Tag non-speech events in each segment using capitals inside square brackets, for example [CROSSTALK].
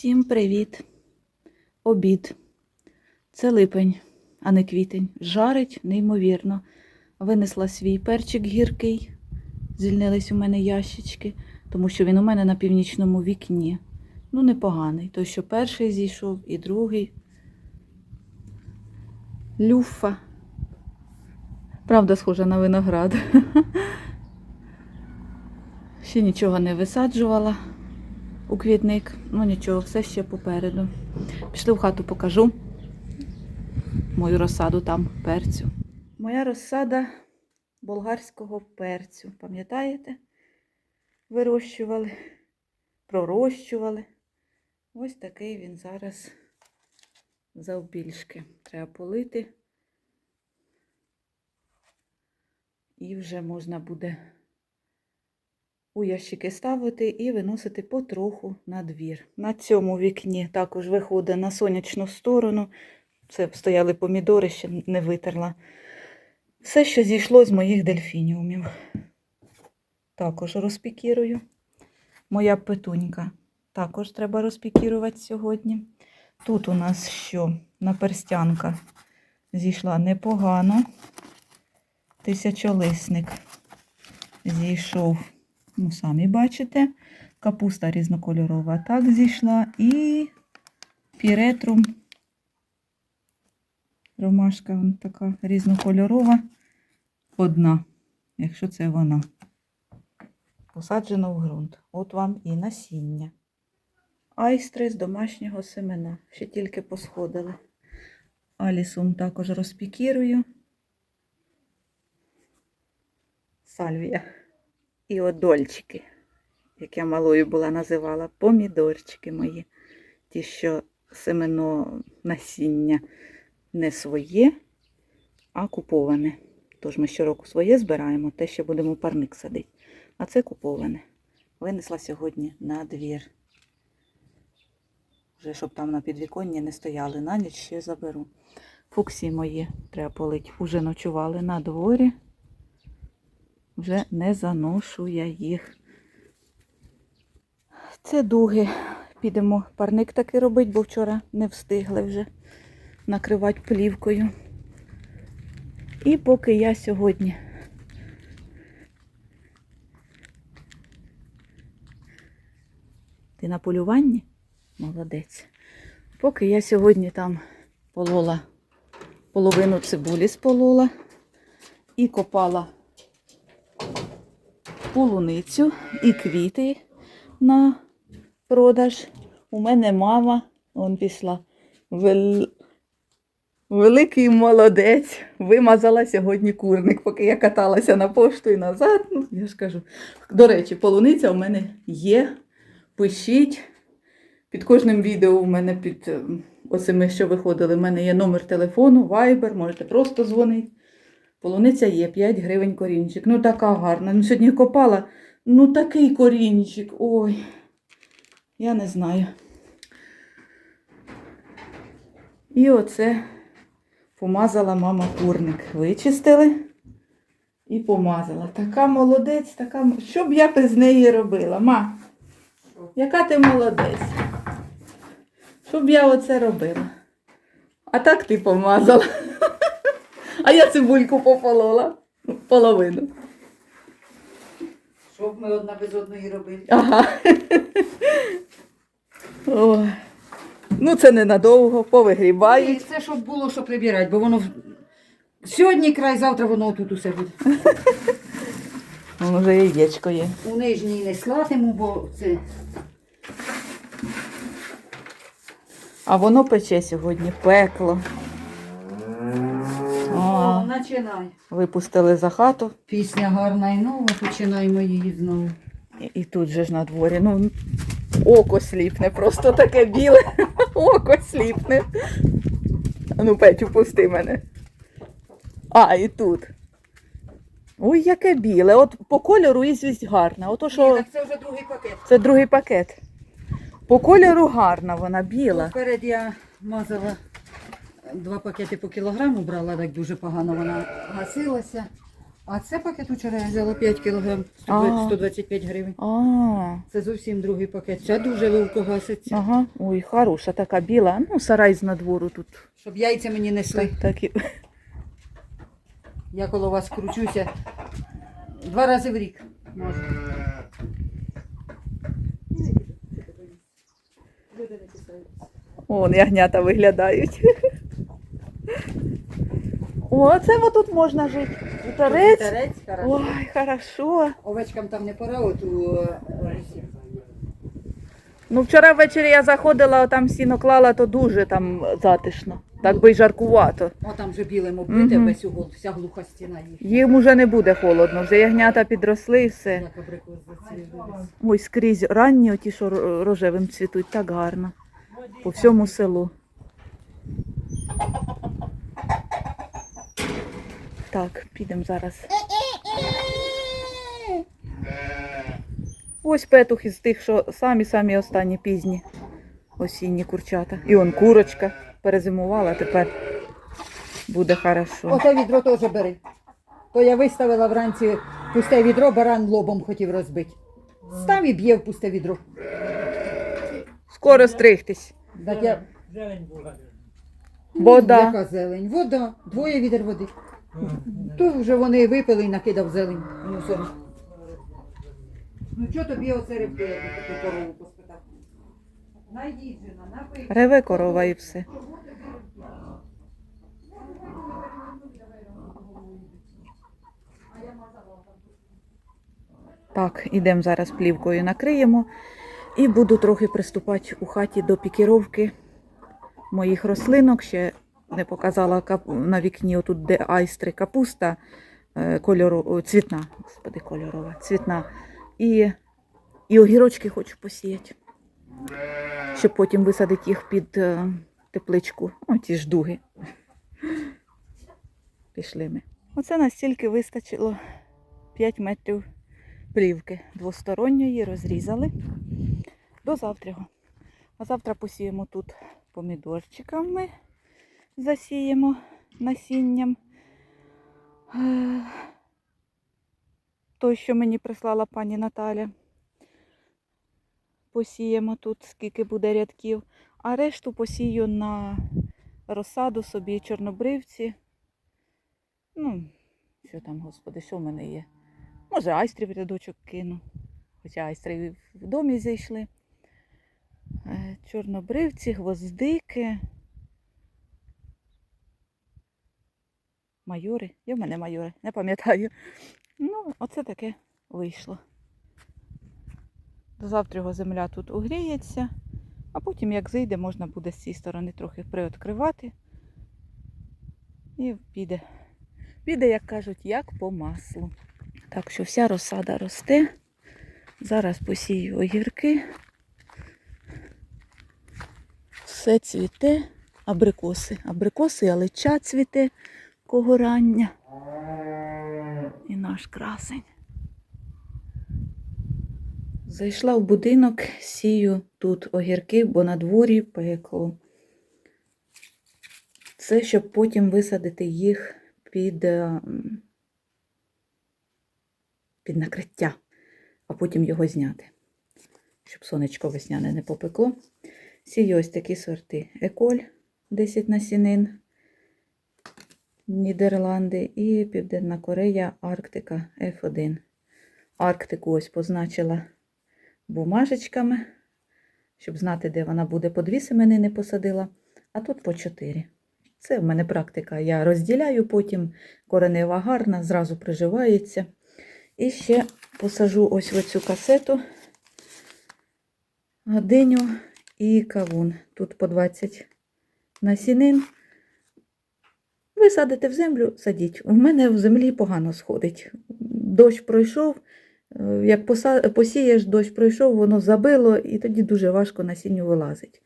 Всім привіт! Обід. Це липень, а не квітень. Жарить неймовірно. Винесла свій перчик гіркий. Звільнились у мене ящички, тому що він у мене на північному вікні. Ну, непоганий. Той, що перший зійшов, і другий. Люфа. Правда, схожа на виноград. [LAUGHS] Ще нічого не висаджувала у квітник. Ну нічого, все ще попереду. Пішли в хату, покажу мою розсаду там перцю. Моя розсада болгарського перцю. Пам'ятаєте? Вирощували, пророщували. Ось такий він зараз завбільшки. Треба полити. І вже можна буде у ящики ставити і виносити потроху на двір. На цьому вікні також виходить на сонячну сторону. Це стояли помідори, ще не витерла. Все, що зійшло з моїх дельфініумів. Також розпікірую. Моя петунька також треба розпікірувати сьогодні. Тут у нас що? Наперстянка зійшла непогано. Тисячолисник зійшов Ну, самі бачите, капуста різнокольорова так зійшла. І піретрум. Ромашка така різнокольорова. Одна, якщо це вона. Посаджено в ґрунт. От вам і насіння. Айстри з домашнього семена. Ще тільки посходили. Алісум також розпікірую. Сальвія. І одольчики, як я малою була називала, помідорчики мої. Ті, що семено насіння не своє, а куповане. Тож ми щороку своє збираємо, те, що будемо парник садити. А це куповане. Винесла сьогодні на двір. Вже щоб там на підвіконні не стояли, на ніч ще заберу. Фуксі мої треба полить. Уже ночували на дворі вже не заношу я їх. Це дуги. Підемо парник таки робити, бо вчора не встигли вже накривати плівкою. І поки я сьогодні ти на полюванні? Молодець. Поки я сьогодні там полола половину цибулі сполола і копала полуницю і квіти на продаж. У мене мама, он пішла, вел... великий молодець. Вимазала сьогодні курник, поки я каталася на пошту і назад. Ну, я ж кажу. До речі, полуниця у мене є. Пишіть. Під кожним відео у мене під е, оцими, що виходили, в мене є номер телефону, Viber, можете просто дзвонити. Полуниця є 5 гривень корінчик. Ну така гарна. Ну, сьогодні копала. Ну такий корінчик. Ой. Я не знаю. І оце помазала мама курник. Вичистили і помазала. Така молодець, така. Що б я без неї робила? Ма, яка ти молодець? Що б я оце робила? А так ти помазала. А я цибульку пополола. Половину. Щоб ми одна без одної робили. Ага. Ой. Ну, це ненадовго, І повигрібають. це щоб було, що прибирати, бо воно в- сьогодні край, завтра воно тут усе буде. Вон вже яєчко є. У нижній не слатиму, бо це А воно пече сьогодні, пекло. О, починай. випустили за хату. Пісня гарна і нова, починаємо її знову. І, і тут же ж на дворі. Ну, око сліпне, просто таке біле. [LAUGHS] Око сліпне. Ну, Петю, пусти мене. А, і тут. Ой, яке біле. От по кольору і гарна. Ото що. Так це вже другий пакет. Це другий пакет. По кольору гарна вона, біла. Вперед я мазала два пакети по кілограму, брала, так дуже погано вона гасилася. А це пакет вчора я взяла 5 кг, А. 125 гривень. А, Це зовсім другий пакет. Це дуже ловко гаситься. ага. Ой, хороша така біла. Ну, сарай з надвору тут. Щоб яйця мені несли. Так, так і... Я коло вас кручуся два рази в рік. Можу. Вон ягнята виглядають. О, це тут можна жити. Вітерець. Вітерець, хорошо. Ой, хорошо. Овечкам там не пора, от у е. Ну, вчора ввечері я заходила, там сіно клала, то дуже там затишно. Так би й жаркувато. О, там вже білим оббите, Мгм. весь угол, вся глуха стіна їх. Їм уже не буде холодно, вже ягнята підросли і все. Як абрикос зацвіли. Ой, скрізь ранні, оті, що ро- рожевим цвітуть, так гарно. По всьому селу. Так, підемо зараз. Ось петух із тих, що самі-самі останні пізні осінні курчата. І он курочка перезимувала, тепер буде хорошо. Оте відро теж бери. То я виставила вранці пусте відро, баран лобом хотів розбити. Став і б'є в пусте відро. Скоро стригтись. Так я... Вода. Яка зелень? Вода. Двоє відер води. То вже вони випили і накидав зелень. в мусор. Ну що тобі оце рибки, я ту корову поспитав? Найдіть жена, напий. Реве корова і все. Так, ідемо зараз плівкою накриємо і буду трохи приступати у хаті до пікіровки моїх рослинок. Ще не показала на вікні, отут де айстри капуста е, кольору, цвітна, господи, кольорова, цвітна. І, і огірочки хочу посіяти щоб потім висадити їх під е, тепличку. О, ті ж дуги. Пішли ми. Оце настільки вистачило 5 метрів плівки двосторонньої, розрізали до завтра. А завтра посіємо тут помідорчиками, засіємо насінням. Той, що мені прислала пані Наталя посіємо тут, скільки буде рядків, а решту посію на розсаду собі чорнобривці. Ну, що там, господи, що в мене є? Може, айстрів рядочок кину. Хоча айстри в домі зійшли. Е, Чорнобривці, гвоздики. Майори. Є в мене майори, не пам'ятаю. Ну, оце таке вийшло. До завтра земля тут угріється, а потім, як зайде, можна буде з цієї сторони трохи приоткривати. І піде. Піде, як кажуть, як по маслу. Так що вся розсада росте. Зараз посію огірки. Все цвіте, абрикоси. Абрикоси, алеча цвіте кого рання. І наш красень. Зайшла в будинок, сію тут огірки, бо на дворі пекло. Це щоб потім висадити їх під, е, під накриття, а потім його зняти, щоб сонечко весняне не попекло. Сію ось такі сорти. Еколь 10 насінин, Нідерланди і Південна Корея, Арктика F1. Арктику ось позначила бумажечками, щоб знати, де вона буде. По дві семенини посадила, а тут по чотири. Це в мене практика. Я розділяю потім, коренева гарна, зразу приживається. І ще посажу ось в оцю касету диню і кавун. Тут по 20 насінин. Ви садите в землю, садіть. У мене в землі погано сходить. Дощ пройшов, Е, Як посієш, дощ пройшов, воно забило, і тоді дуже важко насінню вилазить.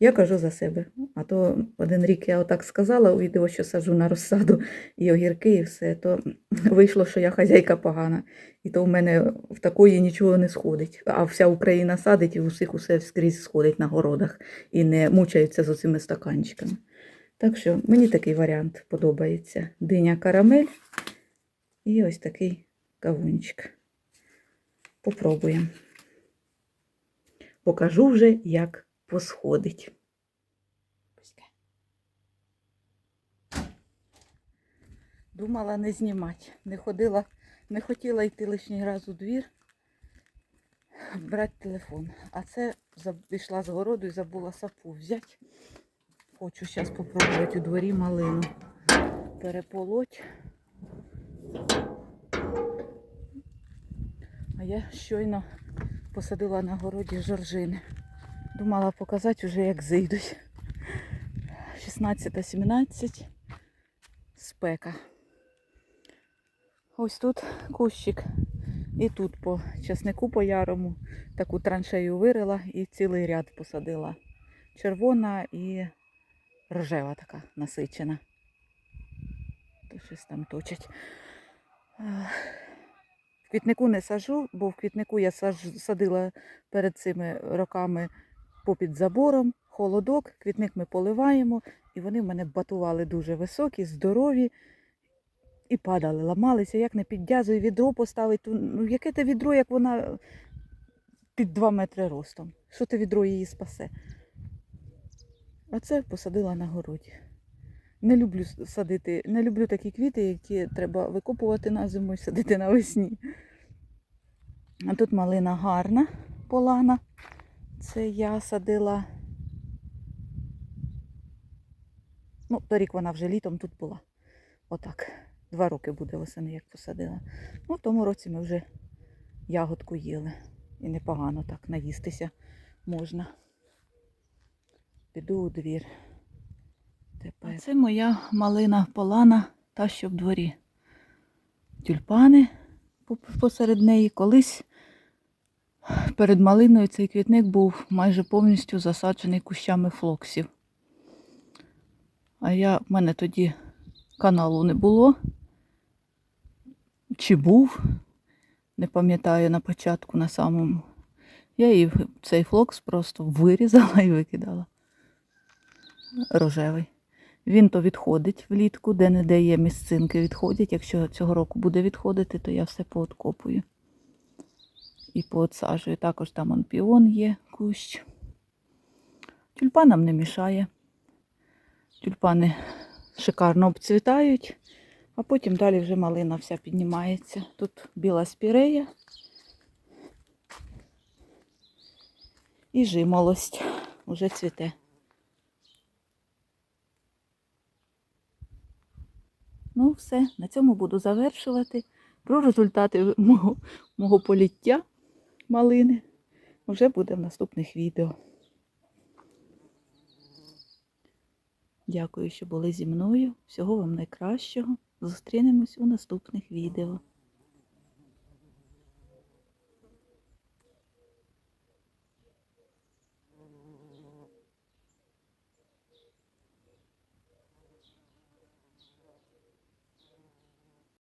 Я кажу за себе. А то один рік я отак сказала у відео, що саджу на розсаду і огірки, і все, то вийшло, що я хазяйка погана. І то в мене в такої нічого не сходить. А вся Україна садить і у всіх усе скрізь сходить на городах і не мучаються з оцими стаканчиками. Так що мені такий варіант подобається. Диня карамель І ось такий кавунчик. Попробуємо. Покажу вже, як посходить. Думала не знімати. Не ходила, не хотіла йти лишній раз у двір, брати телефон. А це пішла з городу і забула сапу взяти. Хочу зараз спробувати у дворі малину переполоть. А я щойно посадила на городі жоржини. Думала показати вже, як зійдуть. 16-17 спека. Ось тут кущик. І тут по часнику по ярому таку траншею вирила і цілий ряд посадила. Червона і рожева така насичена. То щось там точить. В квітнику не сажу, бо в квітнику я садила перед цими роками попід забором, холодок, квітник ми поливаємо, і вони в мене батували дуже високі, здорові. І падали, ламалися, як не піддязую, відро поставить. Ну, яке те відро, як вона під 2 метри ростом? Що те відро її спасе? А це посадила на городі. Не люблю садити, не люблю такі квіти, які треба викопувати на зиму і садити навесні. А тут малина гарна, полана. Це я садила. Ну, торік вона вже літом тут була. Отак. Два роки буде восени, як посадила. Ну, в тому році ми вже ягодку їли. І непогано так наїстися можна. Піду у двір. Тепер. А це моя малина полана, та що в дворі. Тюльпани посеред неї. Колись перед малиною цей квітник був майже повністю засаджений кущами флоксів. А я, в мене тоді каналу не було. Чи був, не пам'ятаю на початку, на самому. Я її цей флокс просто вирізала і викидала. Рожевий. Він то відходить влітку, де-не-де є місцинки відходять. Якщо цього року буде відходити, то я все пооткопую. І поотсаджую. Також там он піон є, кущ. Тюльпанам не мішає. Тюльпани шикарно обцвітають, а потім далі вже малина вся піднімається. Тут біла спірея і жимолость уже цвіте. Ну, все, на цьому буду завершувати. Про результати [LAUGHS] мого, мого поліття малини вже буде в наступних відео. Дякую, що були зі мною. Всього вам найкращого. Зустрінемось у наступних відео.